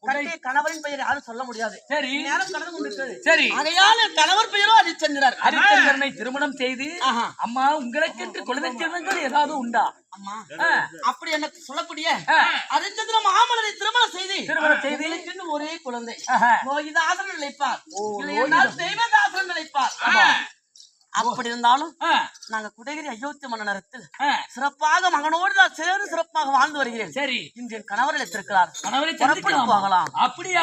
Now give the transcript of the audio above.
கட்டிய கணவரின் பெயர் யாரும் சொல்ல முடியாது. சரி. நேரம் கடந்து கொண்டிருக்கிறது. சரி. ஆகையால் கணவர் பெயரோ ஹரிச்சந்திரர் ஹரிச்சந்திரனை திருமணம் செய்து. அம்மா உங்களுக்கென்று குழந்தை செல்வங்கள் ஏதாவது உண்டா? அப்படி எனக்கு சொல்லக்கூடிய ஆ. ஹரிச்சந்திர மாமலரை திருமணம் செய்து திருமணம் செய்து. ஒரே குழந்தை. ஆஹா. லோகிதாசன் நினைப்பார். ஓ, அப்படி இருந்தாலும் நாங்க குடகிரி அயோத்தி மன்னரத்தில் சிறப்பாக மகனோடு நான் சேரும் சிறப்பாக வாழ்ந்து வருகிறேன். சரி. இன்று என் கணவர் சந்திக்கலாம். போகலாம். அப்படியா?